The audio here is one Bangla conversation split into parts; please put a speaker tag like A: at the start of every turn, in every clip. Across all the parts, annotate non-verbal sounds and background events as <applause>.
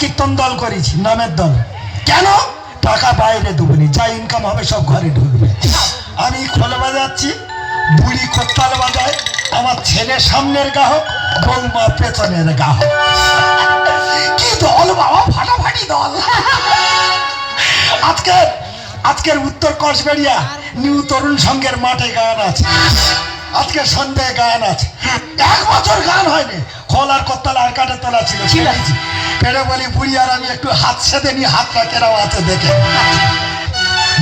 A: কীর্তন দল করেছি নামের দল। কেন? টাকা বাইরে দেবনি যা ইনকাম হবে সব ঘরে ঢুকবে। আমি খোল বাজাচ্ছি বুড়ি কোত্তাল বাজায় আমার ছেলে সামনের গাহক বৌমা পেছনের গাহক কি দল বাবা ফাটাফাটি দল। আজকের আজকের উত্তর কসবেড়িয়া নিউ তরুণ সংঘের মাঠে গান আছে। আজকে সন্ধ্যায় গান আছে। এক বছর গান হয়নি। খোল আর কত্তাল আর কাটে তোলা ছিল আছে পেড়ে বলি বুড়ি আর আমি একটু হাত সেদে নি হাতটা কেরাও আছে দেখে।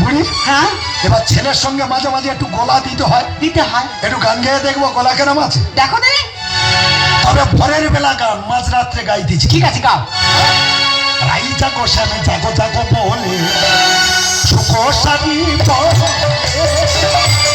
A: বুড়ি
B: হ্যাঁ?
A: এবার ছেলের সঙ্গে মাঝে মাঝে একটু গলা দিতে হয়।
B: দিতে হয়।
A: একটু গান গেয়ে দেখব গলা কেরম আছে?
B: দেখো দিদি
A: তবে ভোরের বেলা গান মাঝরাত্রে গাইতেছি।
B: ঠিক আছে গাও।
A: রাই জাগো শ্যামে জাগো জাগো বলে। সুখ সারি বলে।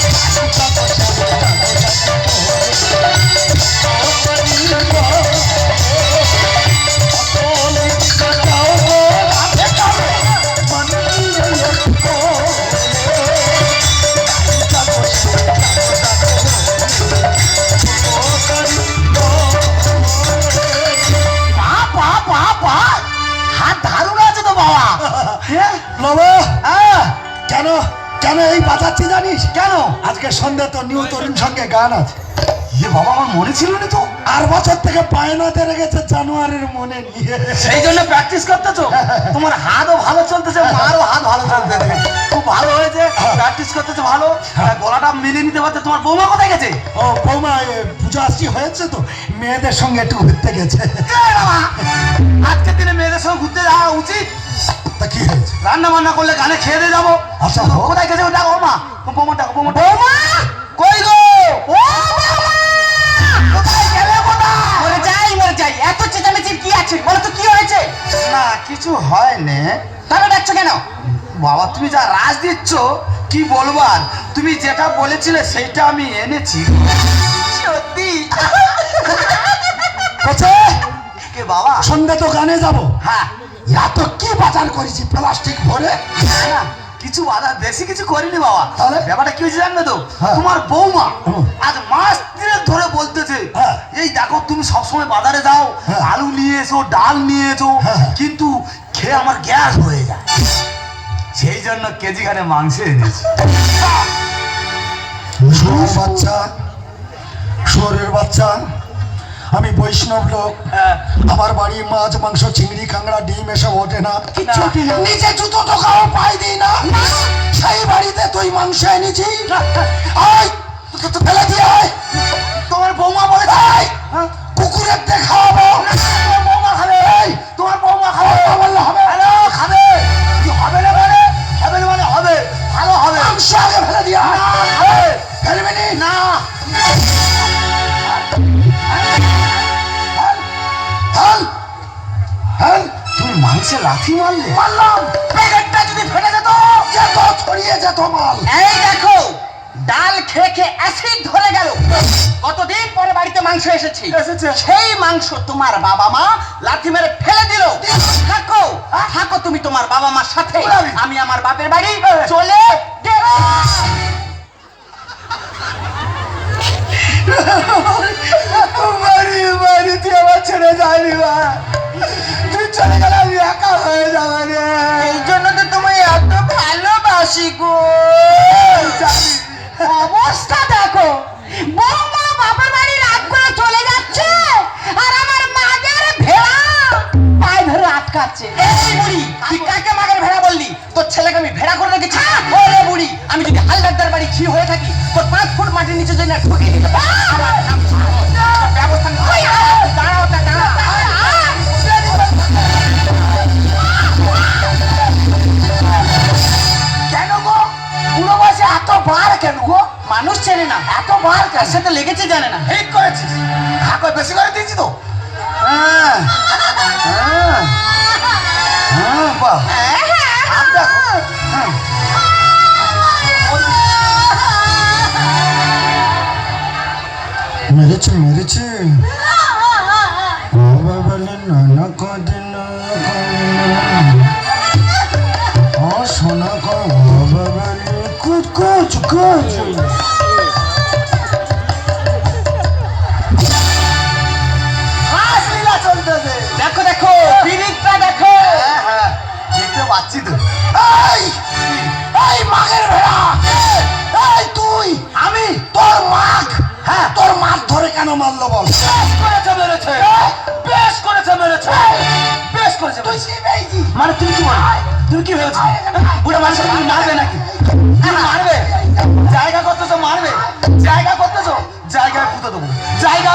B: হ্যাঁ? হ্যাঁ?
A: কেন? কেন এই বাজাচ্ছি জানিস?
B: কেন?
A: আজকে সন্ধ্যা তো নিউ তরুণ সঙ্গে গান আছে।
B: এ বাবা আমার মনে ছিল না তো।
A: আর বছর থেকে পায়নাতে রেখেছে জানুয়ারির মনে নিয়ে।
B: সেই জন্য প্র্যাকটিস করতেছো? তোমার হাতও ভালো চলতেছে মারও হাত ভালো চলতেছে। খুব ভালো হয়েছে প্র্যাকটিস করতেছে ভালো। গলাটা মেনে নিতে পারছে তোমার বৌমা কোথায় গেছে?
A: ও বৌমা পুজো আসছি হয়েছে তো? মেয়েদের সঙ্গে একটু ঘুরতে গেছে।
B: এই রান্না বান্না করলে গানে খেয়ে দিয়ে যাব।
A: আচ্ছা।
B: কোথায় গেছে? ওটা বৌমা। বৌমা ডাকো বৌমা বৌমা! কই গো? ও বৌমা! কোথায় গেলে কোথায়
C: মরে যাই মরে যাই। এত চেঁচামেচির কি আছে? বলো তো কি হয়েছে?
B: না কিছু হয়নি।
C: তবে ডাকছো কেন?
B: বাবা তুমি যা রাজ দিচ্ছ কি বলবার তুমি যেটা বলেছিলে সেইটা আমি এনেছি।
C: সত্যি?
B: কে বাবা?
A: সন্ধ্যা তো গানে যাব।
B: হ্যাঁ।
A: এত কি বাজার করেছি প্লাস্টিক ভরে
B: না, কিছু বাধা বেশি কিছু করিনি বাবা
A: তাহলে?
B: ব্যাপারটা কি হয়েছে জানবে তো
A: হ্যাঁ।
B: তোমার বৌমা। আজ মাস দিনের ধরে বলতেছে
A: হ্যাঁ।
B: এই দেখো তুমি সবসময় বাজারে যাও
A: হ্যাঁ।
B: আলু নিয়ে এসো ডাল নিয়ে এসো। কিন্তু খেয়ে আমার গ্যাস হয়ে যায় সেই জন্য কেজি খানে মাংস এনেছি
A: বাচ্চা শুয়োরের বাচ্চা আমি বৈষ্ণব লোক।
B: হ্যাঁ।
A: আমার বাড়ি মাছ মাংস চিংড়ি কাঁকড়া ডিম এসব ওঠে না। নিজে জুতো টোকাও পাই দিই না। সেই বাড়িতে তুই মাংস এনেছি। ফেলে দিয়ে
B: তোমার বৌমা
A: বলে
B: দেখা
A: কুকুরের দিয়ে মারলাম।
B: প্যাকেটটা যদি ফেটে যেত
A: যেত ছড়িয়ে যেত মাল।
C: এই দেখো ডাল খেয়ে খেয়ে অ্যাসিড ধরে গেল। কতদিন পরে বাড়িতে মাংস এসেছে?
B: এসেছে।
C: সেই মাংস তোমার বাবা মা লাথি মেরে ফেলে দিল। থাকো থাকো তুমি তোমার বাবা মার সাথে। আমি। আমার বাপের বাড়ি চলে বৌমা বাবার বাড়ি রাত করে চলে যাচ্ছে আর আমার মাগের ভেড়া পায়ে ধরে আটকাচ্ছে। এই বুড়ি তুই কাকে মাগের ভেড়া বললি? তোর ছেলেকে আমি ভেড়া করে রেখেছি। ওরে বুড়ি আমি যদি হালদারদার বাড়ি ঝি হয়ে থাকি তোর পাঁচ ফুট মাটির নিচে যদি না ঠুকে দিতে কার সাথে লেগেছে জানে না।
B: ঠিক করেছিস। হাঁকো বেশি করে দিয়েছি তো। হ্যাঁ হ্যাঁ হ্যাঁ বাহ। হ্যাঁ
A: মেরেছে মেরেছে। বাবা বলে নানা কদিন ও সোনা কো বাবা বলে কুচ কুচ কুচ।
B: যাচ্ছি
A: এই এই মাগের ভেড়া। এই তুই
B: আমি?
A: তোর মাগ। হ্যাঁ। তোর মাগ ধরে কেন মারলো বল?
B: বেশ করেছে মেরেছে। বেশ করেছে মেরেছে। বেশ করেছে
A: তুই। কি
B: মানে তুমি কি মনে তুমি কি ভেবেছো বুড়া মানুষকে তুমি মারবে নাকি? মারবে? জায়গা করতেছো মারবে? জায়গা করতেছো? জায়গায় পুঁতে দেবো। জায়গায়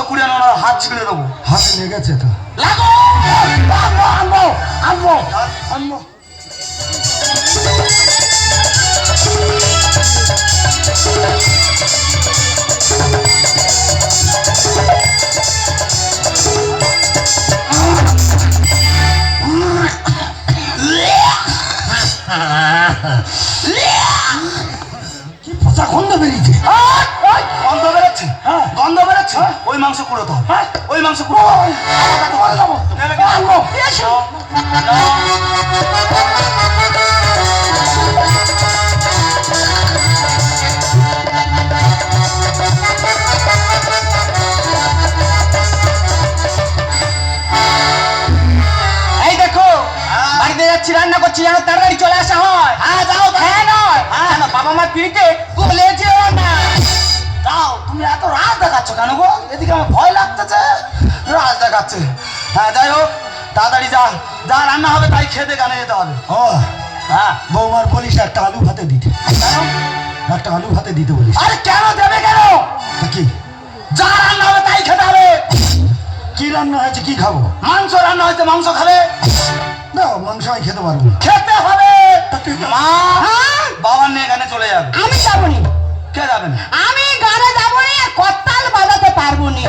B: মাংস কুড়িয়ে আনো না হাত ছিঁড়ে দেবো।
A: হাতে লেগেছে তো।
B: লাগো!
A: আনব আনব আনব আনব। <laughs> কি পচা গন্ধ বেরিয়েছে।
B: গন্ধ বেরোচ্ছে? গন্ধ বেরোচ্ছে? ওই মাংস হবে ওই মাংস কুড়ো?
A: আনব।
C: এই দেখো বাড়িতে যাচ্ছি রান্না করছি যেন তাড়াতাড়ি চলে আসা হয়। হ্যাঁ যাও হ্যাঁ কেন বাবা মার পিড়িতে কোলে যেও না।
B: দাও তুমি এত রাজ দেখাচ্ছ কেন গো? এদিকে আমার ভয় লাগতেছে। রাজ দেখাচ্ছে। হ্যাঁ যাই হোক তাড়াতাড়ি যা যা রান্না হবে তাই খেতে গানে যেতে হবে।
A: ও
B: হ্যাঁ।
A: বৌমার বলিস একটা আলু ভাতে দিতে। একটা আলু ভাতে দিতে বলিস।
B: আরে কেন দেবে কেন?
A: কি?
B: যা রান্না হবে তাই খেতে হবে।
A: কি রান্না হয়েছে কি খাব?
B: মাংস রান্না হয়েছে মাংস খাবে।
A: না মাংস আমি খেতে পারব
B: খেতে হবে। মা! বাবার নিয়ে এখানে চলে যাবে।
C: আমি যাব নি।
B: কে যাবেন
C: আমি গানে যাব নি আর করতাল বাজাতে পারব নি।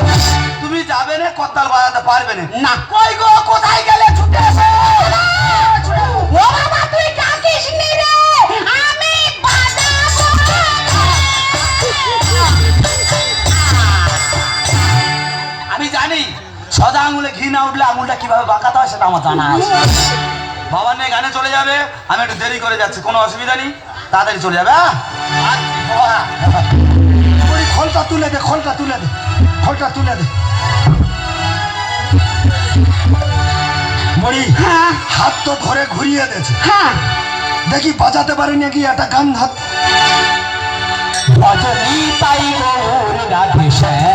B: তুমি যাবে না করতাল বাজাতে পারবে না।
C: না।
B: কই গো কোথায় গেলে ছুটে এসো
C: ও বাবা তুই ডাকিস নি রে। আমি বাজাবো
B: আমি জানি সদা আঙুলে ঘি না উঠলে আঙুলটা কীভাবে বাঁকাতে হয় সেটা আমার জানা আছে। বাবা নিয়ে গানে চলে যাবে আমি একটু দেরি করে যাচ্ছি কোনো অসুবিধা নেই। তাড়াতাড়ি চলে যাবে হ্যাঁ?
A: ওই খোলটা তুলে দে খোলটা তুলে দে খোলটা তুলে দে। মরি
C: হ্যাঁ?
A: হাত তো ধরে ঘুরিয়ে দিয়েছে।
C: হ্যাঁ।
A: দেখি বাজাতে পারি নাকি একটা গান হাত।
C: ভজনী পাই গৌর রাধে শ্যাম।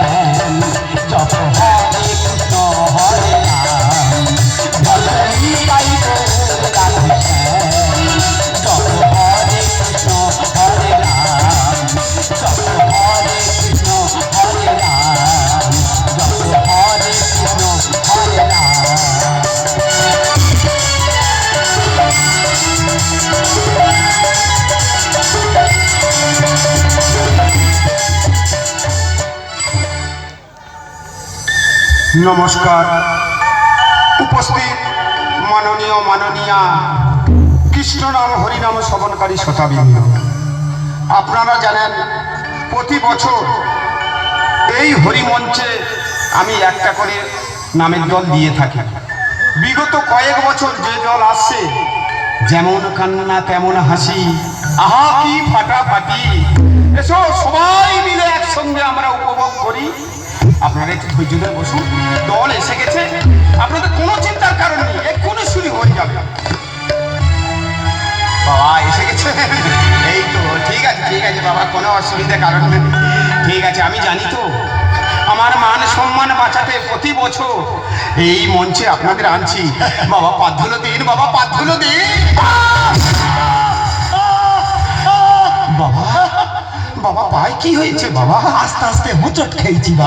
D: নমস্কার। উপস্থিত মাননীয় মাননীয়া কৃষ্ণ নাম, হরিনাম শ্রবণকারী শতাবৃন্দ আপনারা জানেন, প্রতি বছর এই হরিমঞ্চে আমি একটা করে নামের দল দিয়ে থাকি। বিগত কয়েক বছর যে দল আসছে, যেমন কান্না, তেমন হাসি, আহা কি ফাটাফাটি। এসো সবাই মিলে একসঙ্গে আমরা উপভোগ করি। আপনারা একটু ধৈর্য ধরে বসুন। দল এসে গেছে। আপনাদের কোনো চিন্তার কারণ নেই। এক্ষুনি শুরু হয়ে যাবে। বাবা এসে গেছে। এই তো, ঠিক আছে ঠিক আছে বাবা, কোনো অসুবিধা কারণ নেই। ঠিক আছে, আমি জানি তো। আমার মান সম্মান বাঁচাতে প্রতি বছর এই মঞ্চে আপনাদের আনছি। বাবা পাদ্ধুলো দিন, বাবা পাদ্ধুলো দিন। বাবা বাবা, পায় কি হয়েছে বাবা?
A: আস্তে আস্তে, হোঁচট খেয়েছি বা